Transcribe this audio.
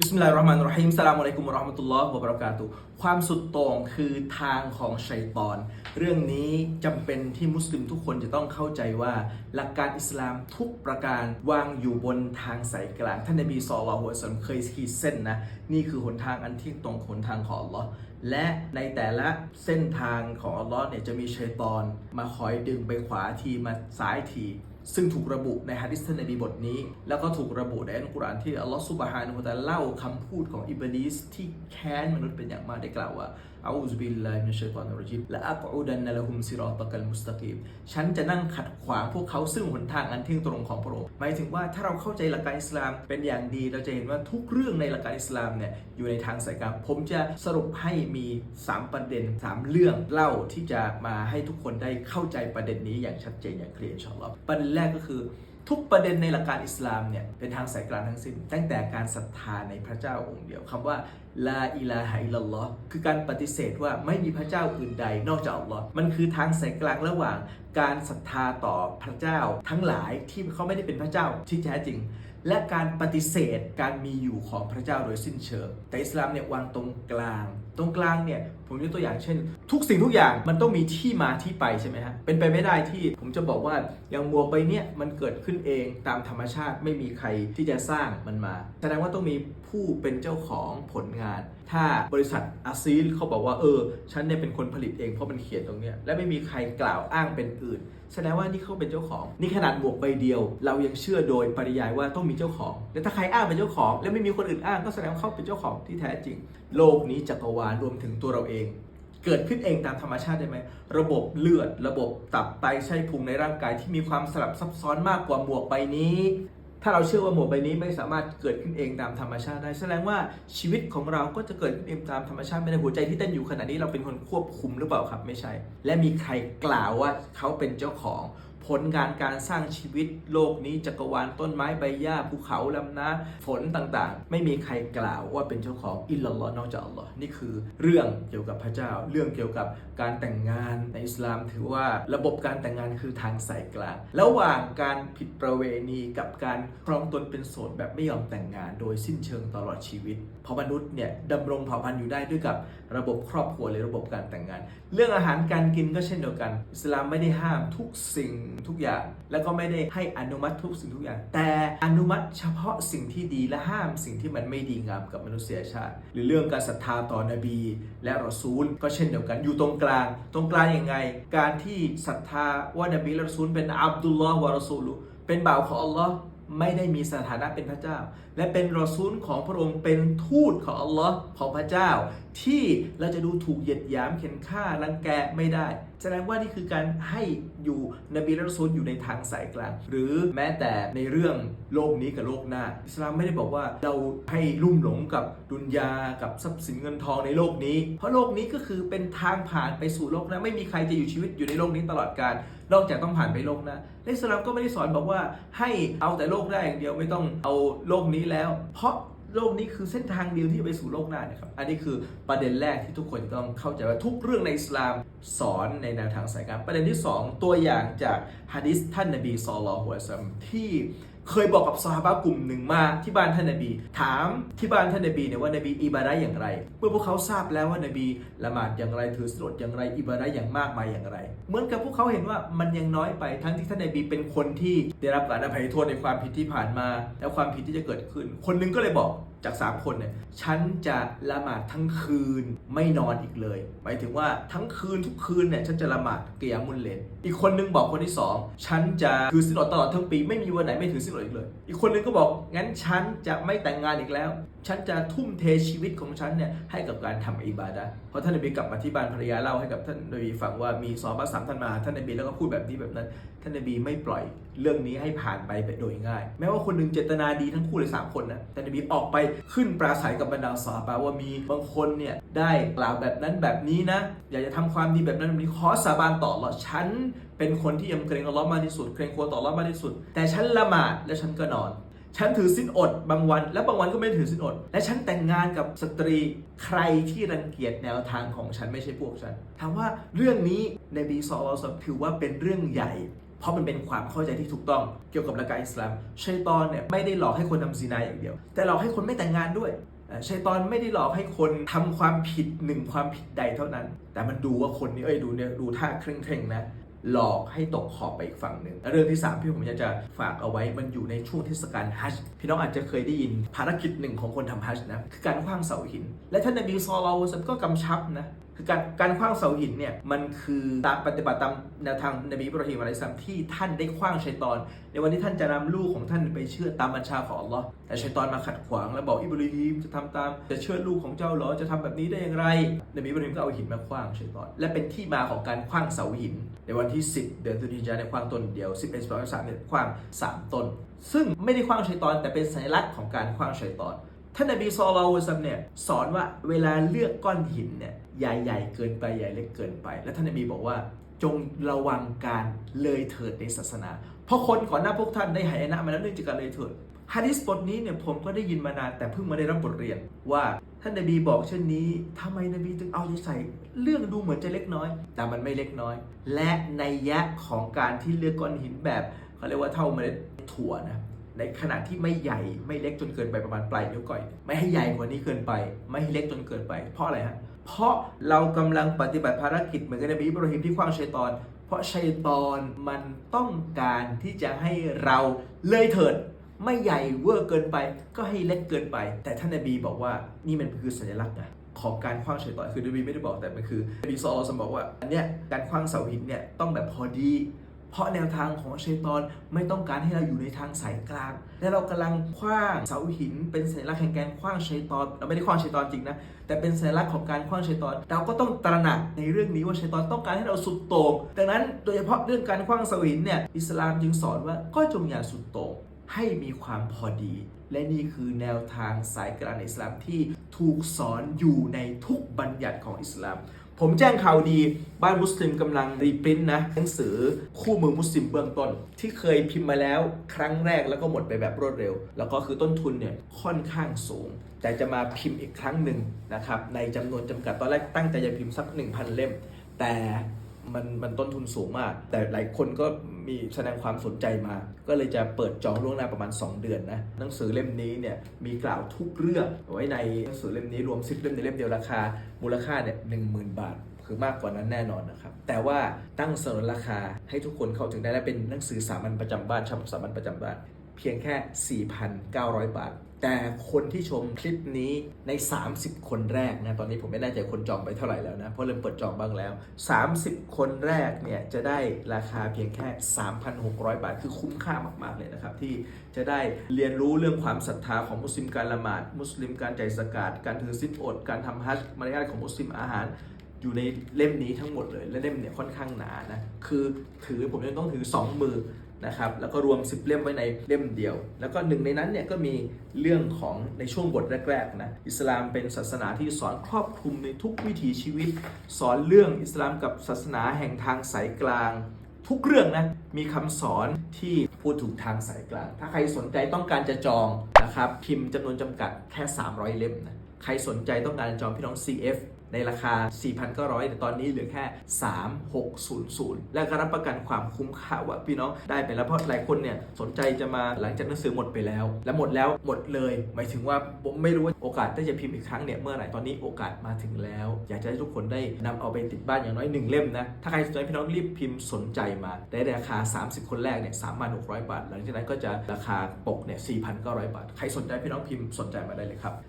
บิสมิลลาฮิรเราะห์มานิรเราะฮีมสลามุอะลัยกุมวะเราะห์มะตุลลอฮ์วะบะเราะกาตุความสุดโต่งคือทางของชัยฏอน เรื่องนี้จำเป็นที่มุสลิมทุกคนจะต้องเข้าใจว่า หลักการอิสลามทุกประการวางอยู่บนทางสายกลาง ท่านนบีศ็อลลัลลอฮุอะลัยฮิวะซัลลัมเคยขีดเส้นนะ นี่คือหนทางอันที่ตรงหนทางของอัลลอฮ์และในแต่ละเส้นทางของอัลลอฮ์เนี่ยจะมีชัยฏอน มาคอยดึงไปขวาทีมาซ้ายที ซึ่งถูกระบุในฮะดิษท่านนบีบทนี้ แล้วก็ถูกระบุในอัลกุรอานที่อัลลอฮฺสุบฮานุฮุตะเล่าคำพูดของอิบลิสที่แค้นมนุษย์เป็นอย่างมากได้กล่าวว่า อาอูซบิลลาฮิมินัชชัยฏอนิรเราะจีมละอักอุดันนะละฮุมซิรอตะกัลมุสตะกีมฉันจะนั่งขัดขวางพวกเขาซึ่งหนทางอันเที่ยงตรงของพระองค์หมายถึงว่าถ้าเราเข้าใจหลักการอิสลามเป็นอย่างดีเราจะเห็นว่าทุกเรื่องในหลักการอิสลามเนี่ยอยู่ในทางสายกลางผมจะสรุปให้มี 3 ประเด็น 3 เรื่องเล่าที่จะมาให้ทุกคนได้เข้าใจประเด็นนี้อย่างชัดเจนอย่างเคลียร์ชาอัลลอฮ์ประเด็นแรกก็คือ ทุกประเด็นในหลักการอิสลามเนี่ยเป็นทางสายกลางทั้งสิ้น ตั้งแต่การศรัทธาในพระเจ้าองค์เดียวคำว่าลาอิลาฮะอิลลัลลอฮ์คือการปฏิเสธว่าไม่มีพระเจ้าอื่นใดนอกจากอัลลอฮ์มันคือทางสายกลางระหว่าง การศรัทธาต่อพระเจ้าทั้งหลายที่เขาไม่ได้เป็นพระเจ้าที่แท้จริง และการปฏิเสธการมีอยู่ของพระเจ้าโดยสิ้นเชิง แต่อิสลามเนี่ยวางตรงกลาง ตรงกลางเนี่ยผมยกตัวอย่างเช่น ทุกสิ่งทุกอย่างมันต้องมีที่มาที่ไปใช่ไหมฮะ เป็นไปไม่ได้ที่ผมจะบอกว่าอย่างหมวกใบเนี้ยมันเกิดขึ้นเองตามธรรมชาติไม่มีใครที่จะสร้างมันมา แสดงว่าต้องมีผู้เป็นเจ้าของผลงาน ถ้าบริษัทอาซีลเขาบอกว่าเออ ฉันเนี่ยเป็นคนผลิตเองเพราะมันเขียนตรงเนี้ยและไม่มีใครกล่าวอ้างเป็นอื่น แสดงว่านี่เขาเป็นเจ้าของ นี่ขนาดหมวกใบเดียว เรายังเชื่อโดยปริยายว่าต้องมีเจ้าของ และถ้าใครอ้างเป็นเจ้าของ และไม่มีคนอื่นอ้างก็แสดงว่าเขาเป็นเจ้าของที่แท้จริง โลกนี้จักรวาลรวมถึงตัวเราเอง เกิดขึ้นเองตามธรรมชาติได้ไหมระบบเลือด ระบบตับไตไส้พุงในร่างกายที่มีความสลับซับซ้อนมากกว่าหมวกใบนี้ ถ้าเราเชื่อว่าหมวกใบนี้ไม่สามารถเกิดขึ้นเองตามธรรมชาติได้ แสดงว่าชีวิตของเราก็จะเกิดขึ้นเองตามธรรมชาติไม่ได้หัวใจที่เต้นอยู่ขณะนี้เราเป็นคนควบคุมหรือเปล่าครับไม่ใช่ และมีใครกล่าวว่าเขาเป็นเจ้าของ ผลงานการสร้างชีวิตโลกนี้จักรวาลต้นไม้ใบหญ้าภูเขาลำน้ำฝนต่างๆ ไม่มีใครกล่าวว่าเป็นเจ้าของอิลลอฮ์นอกจากอัลลอฮ์นี่คือเรื่องเกี่ยวกับพระเจ้า เรื่องเกี่ยวกับการแต่งงานในอิสลาม ถือว่าระบบการแต่งงานคือทางสายกลางระหว่างการผิดประเวณีกับการครองตนเป็นโสดแบบไม่ยอมแต่งงาน โดยสิ้นเชิงตลอดชีวิต พรามนุษย์เนี่ยดำรงเผ่าพันธุ์อยู่ได้ด้วยกับระบบครอบครัวหรือระบบการแต่งงาน เรื่องอาหารการกินก็เช่นเดียวกัน อิสลามไม่ได้ห้ามทุกสิ่งทุกอย่าง แล้วก็ไม่ได้ให้อนุมัติทุกสิ่งทุกอย่าง แต่อนุมัติเฉพาะสิ่งที่ดีและห้ามสิ่งที่มันไม่ดีงามกับมนุษยชาติ หรือเรื่องการศรัทธาต่อนบี และรอซูล ก็เช่นเดียวกันอยู่ตรงกลาง ตรงกลางยังไง การที่ศรัทธาว่านบีและรอซูลเป็นอับดุลลอฮ์วะรอซูลุเป็นบ่าวของอัลลอฮ์ ไม่ได้มีสถานะเป็นพระเจ้า และเป็นรอซูลของพระองค์เป็นทูตของอัลลอฮ์ของพระเจ้า ที่เราจะดูถูกเหยียดหยามเข็นฆ่ารังแกไม่ได้ แสดงว่านี่คือการให้อยู่นบีและรอซูลอยู่ในทางสายกลาง หรือแม้แต่ในเรื่องโลกนี้กับโลกหน้า อิสลามไม่ได้บอกว่าเราให้ลุ่มหลงกับดุนยากับทรัพย์สินเงินทองในโลกนี้ เพราะโลกนี้ก็คือเป็นทางผ่านไปสู่โลกหน้าไม่มีใครจะอยู่ชีวิตอยู่ในโลกนี้ตลอดกาลนอกจากต้องผ่านไปโลกหน้าและอิสลามก็ไม่ได้สอนบอกว่าให้เอาแต่โลกได้อย่างเดียวไม่ต้องเอาโลกนี้แล้ว เพราะ โลกนี้คือเส้นทางเดียวที่จะไปสู่โลกหน้านะครับ อันนี้คือประเด็นแรกที่ทุกคนจะต้องเข้าใจว่าทุกเรื่องในอิสลามสอนในแนวทางสายการประเด็นที่ 2 ตัวอย่างจากฮะดิษท่านนบีซอลลัลลอฮุอะลัยฮิวะซัลลัมที่ เคยบอกกับซอฮาบะกลุ่มหนึ่งมาที่บ้านท่านนบี ถามที่บ้านท่านนบีเนี่ยว่านบีอิบาระอย่างไร เมื่อพวกเขาทราบแล้วว่านบีละหมาดอย่างไรถือสลดอย่างไรอิบาระอย่างมากมายอย่างไร เหมือนกับพวกเขาเห็นว่ามันยังน้อยไปทั้งที่ท่านนบีเป็นคนที่ได้รับการอภัยโทษในความผิดที่ผ่านมา และความผิดที่จะเกิดขึ้น คนหนึงก็เลยบอก จาก 3 คนเนี่ยฉันจะละหมาดทั้งคืนไม่นอนอีกเลย หมายถึงว่าทั้งคืนทุกคืนเนี่ยฉันจะละหมาดเกียามุลเลนอีกคนนึงบอกคนที่สองฉันจะถือศีลอดตลอดทั้งปีไม่มีวันไหนไม่ถือศีลอดอีกเลย อีกคนนึงก็บอกงั้นฉันจะไม่แต่งงานอีกแล้ว ฉันจะทุ่มเทชีวิตของฉันเนี่ยให้กับการทำอิบาดะเพราะท่านนบีกลับมาที่บ้านภรรยาเล่าให้กับท่านนบีฟังว่ามีซอฮาบะห์สามท่านมาท่านนบีแล้วก็พูดแบบนี้แบบนั้น ท่านนบีไม่ปล่อยเรื่องนี้ให้ผ่านไปโดยง่าย แม้ว่าคนหนึ่งเจตนาดีทั้งคู่เลยสามคนนะท่านนบีออกไปขึ้นปราศัยกับบรรดาซอฮาบะห์ว่ามีบางคนเนี่ยได้กล่าวแบบนั้นแบบนี้นะ อยากจะทำความดีแบบนั้นแบบนี้ขอสาบานต่ออัลลอฉัน เป็นคนที่ยำเกรงอัลลอฮ์มากที่สุดเกรงกลัวต่ออัลลอฮ์มากที่สุด แต่ฉันละหมาดและฉันก็นอนฉันถือสินอดบางวัน และบางวันก็ไม่ถือสินอด และฉันแต่งงานกับสตรีใครที่รังเกียจแนวทางของฉันไม่ใช่พวกฉันถามว่าเรื่องนี้ในบีซอลถือว่าเป็นเรื่องใหญ่ เพราะมันเป็นความเข้าใจที่ถูกต้องเกี่ยวกับหลักการอิสลามชัยตอนเนี่ยไม่ได้หลอกให้คนทำซีนาอย่างเดียว แต่หลอกให้คนไม่แต่งงานด้วยชัยตอนไม่ได้หลอกให้คนทำความผิดหนึ่งความผิดใดเท่านั้น แต่มันดูว่าคนนี้เอ้ยดูเนี่ยดูท่าเคร่งๆนะหลอกให้ตกขอบไปอีกฝั่งหนึ่งและเรื่องที่ 3 ที่ผมอยากจะฝากเอาไว้มันอยู่ในช่วงเทศกาลฮัจพี่น้องอาจจะเคยได้ยินภารกิจหนึ่งของคนทำฮัจนะคือการขว้างเสาหิน และท่านนบีซอลลาฮุอฮิวะซัลลัมก็กำชับนะ คือการการขว้างเสาหินเนี่ยมันคือตามปฏิบัติตามแนวทางนบีอิบราฮิมอะลัยฮิสสลามที่ท่านได้ขว้างชัยตอน ในวันที่ท่านจะนำลูกของท่านไปเชื่อตามบัญชาของอัลลอฮ์แต่ชัยตอนมาขัดขวางแล้วบอกอิบราฮิมจะทำตามจะเชื่อลูกของเจ้าหรอจะทำแบบนี้ได้อย่างไร นบีอิบราฮิมก็เอาหินมาขว้างชัยตอน และเป็นที่มาของการขว้างเสาหิน ในวันที่ 10 เดือนตุลาคมในยขว้างต้นเดียว 11 12 13เนี่ยขว้าง 3 ต้น ซึ่งไม่ได้ขว้างชัยตอน แต่เป็นสัญลักษณ์ของการขว้างชัยตอนท่านนบีซอลลาฮุอะลัยฮิวะซัมเนี่ยสอนว่าเวลาเลือกก้อนหินเนี่ย ใหญ่เกินไปอย่เล็กเกินไป และท่านนบีบอกว่าจงระวังการเลยเถิดในศาสนา เพราะคนก่อนหน้าพวกท่านได้หายนะมาแล้วเนื่องจากการเลยเถิดฮะดิษบทนี้เนี่ยผมก็ได้ยินมานานแต่เพิ่งมาได้รับบทเรียนว่าท่านนบีบอกเช่นนี้ทำไมนบีถึงเอาใจใส่ เรื่องดูเหมือนจะเล็กน้อย แต่มันไม่เล็กน้อย และในยยะของการที่เลือกก้อนหินแบบเขาเรียกว่าเท่าเมล็ดถั่วนะในขณะที่ไม่ใหญ่ไม่เล็กจนเกินไปประมาณปลายนิ้วก้อย ไม่ให้ใหญ่กว่านี้เกินไป ไม่ให้เล็กจนเกินไป เพราะอะไรฮะ เพราะเรากำลังปฏิบัติภารกิจเหมือนกับนบีอิบราฮิมที่ขว้างชัยตอน เพราะชัยตอนมันต้องการที่จะให้เราเลยเถิด ไม่ใหญ่เวอร์เกินไปก็ให้เล็กเกินไป แต่ท่านนบีบอกว่านี่มันคือสัญลักษณ์นะของการขว้างชัยตอนคือนบีไม่ได้บอกแต่มันคือนบีซอลลอฮุอะลัยฮิวะซัลลัมบอกว่าอันเนี้ยการขว้างเสาหินเนี่ยต้องแบบพอดี เพราะแนวทางของชัยตอนไม่ต้องการให้เราอยู่ในทางสายกลาง และเรากำลังคว้างเสาหิน เป็นสัญลักษณ์แห่งการคว้างชัยตอน เราไม่ได้คว้างชัยตอนจริงนะ แต่เป็นสัญลักษณ์ของการคว้างชัยตอน เราก็ต้องตระหนักในเรื่องนี้ว่าชัยตอนต้องการให้เราสุดโต่ง ดังนั้นโดยเฉพาะเรื่องการคว้างเสาหินเนี่ย อิสลามจึงสอนว่าก็จงอย่าสุดโต่งให้มีความพอดี และนี่คือแนวทางสายกลางในอิสลามที่ถูกสอนอยู่ในทุกบัญญัติของอิสลาม ผมแจ้งข่าวดีบ้านมุสลิมกำลังรีพิมพ์นะหนังสือคู่มือมุสลิมเบื้องต้น ที่เคยพิมพ์มาแล้วครั้งแรกแล้วก็หมดไปแบบรวดเร็ว แล้วก็คือต้นทุนเนี่ยค่อนข้างสูง แต่จะมาพิมพ์อีกครั้งหนึ่งนะครับในจำนวนจำกัดตอนแรกตั้งใจจะพิมพ์สัก 1,000 เล่ม แต่ มันมันต้นทุนสูงมาก แต่หลายคนก็มีแสดงความสนใจมา ก็เลยจะเปิดจองล่วงหน้าประมาณ 2 เดือนนะหนังสือเล่มนี้เนี่ยมีกล่าวทุกเรื่องไว้ในหนังสือเล่มนี้รวม10เล่มในเล่มเดียวราคา มูลค่าเนี่ยหนึ่งหมื่นบาทคือมากกว่านั้นแน่นอนนะครับ แต่ว่าตั้งสนนราคาให้ทุกคนเข้าถึงได้และเป็นหนังสือสามัญประจำบ้านฉบับสามัญประจำบ้าน เพียงแค่ 4,900 บาท แต่คนที่ชมคลิปนี้ใน 30 คนแรกนะ ตอนนี้ผมไม่แน่ใจคนจองไปเท่าไหร่แล้วนะ เพราะเริ่มเปิดจองบ้างแล้ว 30 คนแรกเนี่ย จะได้ราคาเพียงแค่ 3,600 บาท คือคุ้มค่ามาก ๆ เลยนะครับ ที่จะได้เรียนรู้เรื่องความศรัทธาของมุสลิมการละหมาด มุสลิมการใจสกาดการถือศีลอด การทำฮัจญ์มารยาทของมุสลิมอาหารอยู่ในเล่มนี้ทั้งหมดเลย และเล่มเนี่ยค่อนข้างหนานะ คือถือผมยังต้องถือ 2 มือ นะครับแล้วก็รวม 10 เล่มไว้ในเล่มเดียว แล้วก็หนึ่งในนั้นเนี่ยก็มีเรื่องของในช่วงบทแรกๆนะอิสลามเป็นศาสนาที่สอนครอบคลุมในทุกวิถีชีวิต สอนเรื่องอิสลามกับศาสนาแห่งทางสายกลาง ทุกเรื่องนะมีคำสอนที่พูดถึงทางสายกลาง ถ้าใครสนใจต้องการจะจองนะครับพิมพ์จำนวนจำกัดแค่ 300 เล่มนะใครสนใจต้องการจองพี่น้อง CF ในราคา 4,900 แต่ตอนนี้เหลือแค่ 3600 และก็รับประกันความคุ้มค่าว่าพี่น้องได้ไปแล้วเพราะหลายคนเนี่ยสนใจจะมาหลังจากหนังสือหมดไปแล้ว และหมดแล้วหมดเลย หมายถึงว่าผมไม่รู้ว่าโอกาสที่จะพิมพ์อีกครั้งเนี่ยเมื่อไหร่ตอนนี้โอกาสมาถึงแล้ว อยากจะให้ทุกคนได้นำเอาไปติดบ้านอย่างน้อยหนึ่งเล่มนะ ถ้าใครสนใจพี่น้องรีบพิมพ์สนใจมาได้ราคา 30 คนแรกเนี่ย3,600 บาท หลังจากนั้นก็จะราคาปกเนี่ย4,900 บาท ใครสนใจพี่น้องพิมพ์สนใจมาได้เลยครับ